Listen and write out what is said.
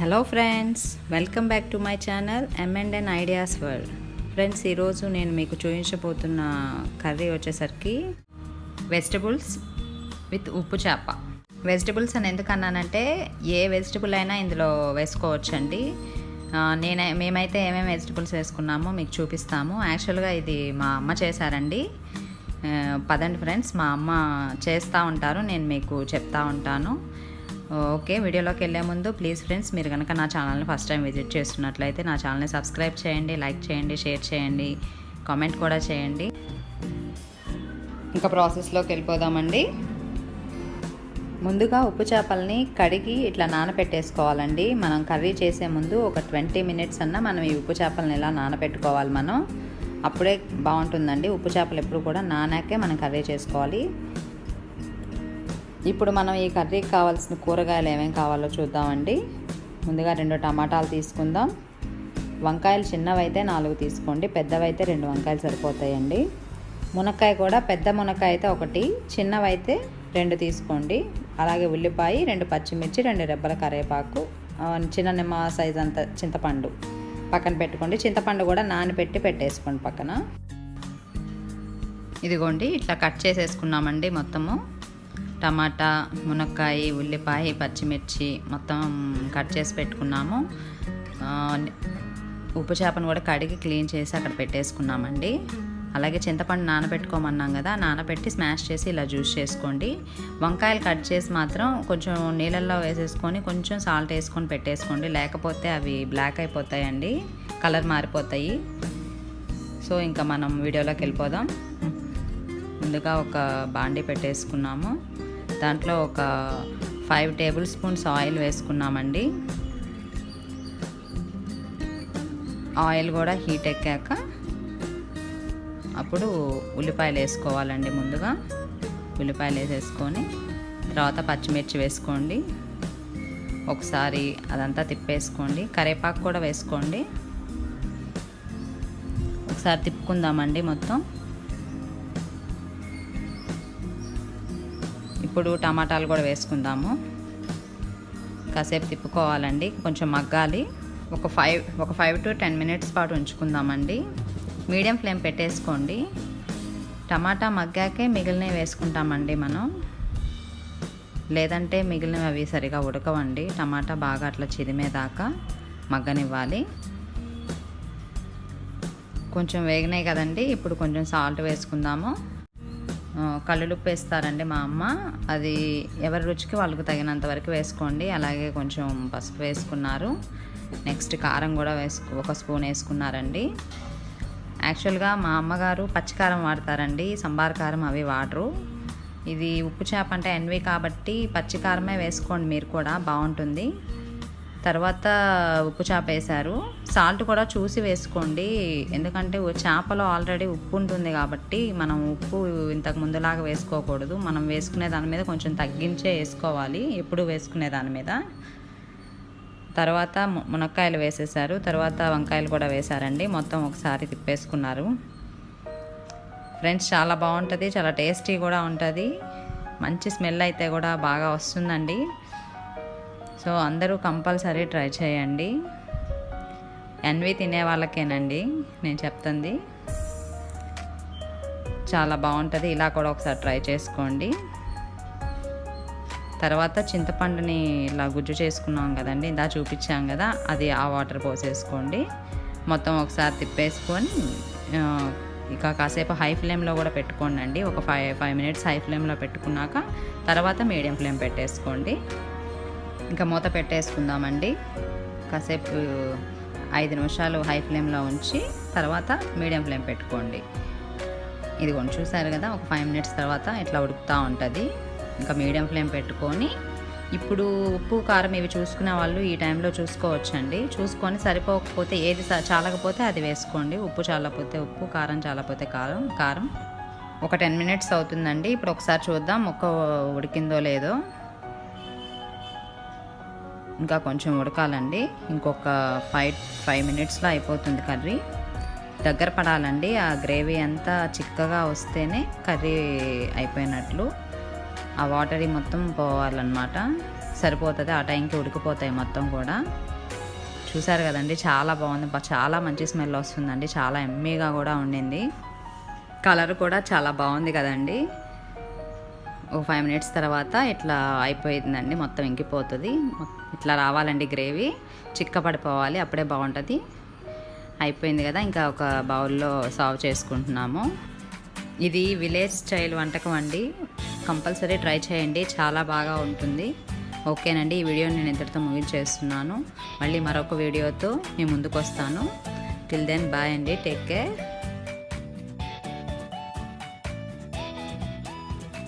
Hello friends welcome back to my channel ఎంఎండ్ ideas world friends ఈరోజు నేను మీకు చూపించబోతున్న కర్రీ వచ్చేసరికి వెజిటబుల్స్ విత్ ఉప్పు చేప. వెజిటబుల్స్ అని ఎందుకు అన్నానంటే ఏ వెజిటబుల్ అయినా ఇందులో వేసుకోవచ్చండి. నేను మేమైతే ఏమేమి వెజిటబుల్స్ వేసుకున్నామో మీకు చూపిస్తాము. యాక్చువల్గా ఇది మా అమ్మ చేశారండి. పదండి ఫ్రెండ్స్ మా అమ్మ చేస్తూ ఉంటారు నేను మీకు చెప్తా ఉంటాను. ఓకే వీడియోలోకి వెళ్ళే ముందు ప్లీజ్ ఫ్రెండ్స్ మీరు కనుక నా ఛానల్ని ఫస్ట్ టైం విజిట్ చేస్తున్నట్లయితే నా ఛానల్ని సబ్స్క్రైబ్ చేయండి లైక్ చేయండి షేర్ చేయండి కామెంట్ కూడా చేయండి. ఇంకా ప్రాసెస్లోకి వెళ్ళిపోదామండి. ముందుగా ఉప్పు చేపల్ని కడిగి ఇట్లా నానబెట్టేసుకోవాలండి మనం కర్రీ చేసే ముందు ఒక ట్వంటీ మినిట్స్ అన్న మనం ఈ ఉప్పు చేపలను ఇలా నానబెట్టుకోవాలి మనం. అప్పుడే బాగుంటుందండి. ఉప్పు చేపలు ఎప్పుడు కూడా నానాకే మనం కర్రీ చేసుకోవాలి. ఇప్పుడు మనం ఈ కర్రీకి కావాల్సిన కూరగాయలు ఏమేమి కావాలో చూద్దామండి. ముందుగా రెండు టమాటాలు తీసుకుందాం. వంకాయలు చిన్నవైతే నాలుగు తీసుకోండి పెద్దవైతే రెండు వంకాయలు సరిపోతాయండి. మునక్కాయ కూడా పెద్ద మునక్కాయ అయితే ఒకటి చిన్నవైతే రెండు తీసుకోండి. అలాగే ఉల్లిపాయ రెండు పచ్చిమిర్చి రెండు రెబ్బల కరివేపాకు చిన్న నిమ్మ సైజ్ అంత చింతపండు పక్కన పెట్టుకోండి. చింతపండు కూడా నానబెట్టి పెట్టేసుకోండి పక్కన. ఇదిగోండి ఇట్లా కట్ చేసేసుకున్నామండి మొత్తము. టమాటా మునక్కాయ ఉల్లిపాయ పచ్చిమిర్చి మొత్తం కట్ చేసి పెట్టుకున్నాము. ఉప్పు చేపను కూడా కడిగి క్లీన్ చేసి అక్కడ పెట్టేసుకున్నామండి. అలాగే చింతపండు నానబెట్టుకోమన్నాం కదా నానబెట్టి స్మాష్ చేసి ఇలా జ్యూస్ చేసుకోండి. వంకాయలు కట్ చేసి మాత్రం కొంచెం నీళ్ళల్లో వేసేసుకొని కొంచెం సాల్ట్ వేసుకొని పెట్టేసుకోండి. లేకపోతే అవి బ్లాక్ అయిపోతాయండి కలర్ మారిపోతాయి. సో ఇంకా మనం వీడియోలోకి వెళ్ళిపోదాం. ముందుగా ఒక బాండీ పెట్టేసుకున్నాము. దాంట్లో ఒక ఫైవ్ టేబుల్ స్పూన్స్ ఆయిల్ వేసుకున్నామండి. ఆయిల్ కూడా హీట్ ఎక్కాక అప్పుడు ఉల్లిపాయలు వేసుకోవాలండి ముందుగా. ఉల్లిపాయలు వేసేసుకొని తర్వాత పచ్చిమిర్చి వేసుకోండి. ఒకసారి అదంతా తిప్పేసుకోండి. కరివేపాకు కూడా వేసుకోండి. ఒకసారి తిప్పుకుందామండి మొత్తం. ఇప్పుడు టమాటాలు కూడా వేసుకుందాము. కాసేపు తిప్పుకోవాలండి. కొంచెం మగ్గాలి. ఒక ఫైవ్ ఒక ఫైవ్ టు టెన్ మినిట్స్ పాటు ఉంచుకుందామండి. మీడియం ఫ్లేమ్ పెట్టేసుకోండి. టమాటా మగ్గాకే మిగిలినవి వేసుకుంటామండి మనం. లేదంటే మిగిలినవి అవి సరిగా ఉడకవండి. టమాటా బాగా అట్లా చిరిమేదాకా మగ్గనివ్వాలి. కొంచెం వేగినాయి కదండి. ఇప్పుడు కొంచెం సాల్ట్ వేసుకుందాము. ఆ, వేస్తారండి మా అమ్మ. అది ఎవరి రుచికి వాళ్ళకు తగినంత వరకు వేసుకోండి. అలాగే కొంచెం పసుపు వేసుకున్నారు. నెక్స్ట్ కారం కూడా వేసుకు ఒక స్పూన్ వేసుకున్నారండి. యాక్చువల్గా మా అమ్మగారు పచ్చికారం వాడతారండి. సంబార్ కారం అవి వాడరు. ఇది ఉప్పు చేప అంటే ఎన్వి కాబట్టి పచ్చికారమే వేసుకోండి మీరు కూడా. బాగుంటుంది. తర్వాత ఉప్పు చేప వేశారు. సాల్ట్ కూడా చూసి వేసుకోండి. ఎందుకంటే చేపలో ఆల్రెడీ ఉప్పు ఉంటుంది కాబట్టి మనం ఉప్పు ఇంతకు ముందులాగా వేసుకోకూడదు. మనం వేసుకునే దాని మీద కొంచెం తగ్గించే వేసుకోవాలి. ఎప్పుడు వేసుకునే దాని మీద. తర్వాత మునక్కాయలు వేసేసారు తర్వాత వంకాయలు కూడా వేశారండి. మొత్తం ఒకసారి తిప్పేసుకున్నారు. ఫ్రెండ్స్ చాలా బాగుంటుంది. చాలా టేస్టీ కూడా ఉంటుంది. మంచి స్మెల్ అయితే కూడా బాగా వస్తుందండి. సో అందరూ కంపల్సరీ ట్రై చేయండి. ఎన్వి తినే వాళ్ళకేనండి నేను చెప్తుంది. చాలా బాగుంటుంది ఇలా కూడా ఒకసారి ట్రై చేసుకోండి. తర్వాత చింతపండుని ఇలా గుజ్జు చేసుకున్నాం కదండి ఇందా చూపించాం కదా అది ఆ వాటర్ పోసేసుకోండి. మొత్తం ఒకసారి తిప్పేసుకొని ఇక కాసేపు హై ఫ్లేమ్లో కూడా పెట్టుకోండి అండి ఒక ఫైవ్ ఫైవ్ మినిట్స్ హై ఫ్లేమ్లో పెట్టుకున్నాక తర్వాత మీడియం ఫ్లేమ్ పెట్టేసుకోండి. ఇంకా మూత పెట్టేసుకుందామండి. కాసేపు ఐదు నిమిషాలు హై ఫ్లేమ్లో ఉంచి తర్వాత మీడియం ఫ్లేమ్ పెట్టుకోండి. ఇది కొంచెం చూసారు కదా ఒక ఫైవ్ మినిట్స్ తర్వాత ఇట్లా ఉడుకుతూ ఉంటుంది. ఇంకా మీడియం ఫ్లేమ్ పెట్టుకొని ఇప్పుడు ఉప్పు కారం ఇవి చూసుకునే వాళ్ళు ఈ టైంలో చూసుకోవచ్చండి. చూసుకొని సరిపోకపోతే ఏది చాలకపోతే అది వేసుకోండి. ఉప్పు చాలకపోతే ఉప్పు కారం చాలకపోతే కారం కారం. ఒక టెన్ మినిట్స్ అవుతుందండి. ఇప్పుడు ఒకసారి చూద్దాం మొక్క ఉడికిందో లేదో. ఇంకా కొంచెం ఉడకాలండి. ఇంకొక ఫైవ్ ఫైవ్ మినిట్స్లో అయిపోతుంది కర్రీ. దగ్గర పడాలండి. ఆ గ్రేవీ అంతా చిక్కగా వస్తేనే కర్రీ అయిపోయినట్లు. ఆ వాటరీ మొత్తం పోవాలన్నమాట. సరిపోతుంది. ఆ టైంకి ఉడికిపోతాయి మొత్తం కూడా. చూసారు కదండి? చాలా బాగుంది. చాలా మంచి స్మెల్ వస్తుందండి. చాలా ఎమ్మీగా కూడా ఉండింది. కలర్ కూడా చాలా బాగుంది కదండి. ఒక ఫైవ్ మినిట్స్ తర్వాత ఇట్లా అయిపోయిందండి మొత్తం ఇంకిపోతుంది. ఇట్లా రావాలండి గ్రేవీ చిక్క పడిపోవాలి అప్పుడే బాగుంటుంది. అయిపోయింది కదా ఇంకా ఒక బౌల్లో సర్వ్ చేసుకుంటున్నాము. ఇది విలేజ్ స్టైల్ వంటకం అండి. కంపల్సరీ ట్రై చేయండి చాలా బాగా ఉంటుంది. ఓకేనండి ఈ వీడియో నేను ఇంతటితో ముగించేస్తున్నాను మళ్ళీ మరొక వీడియోతో మీ ముందుకు వస్తాను టిల్ దెన్ బాయ్ అండి టేక్ కేర్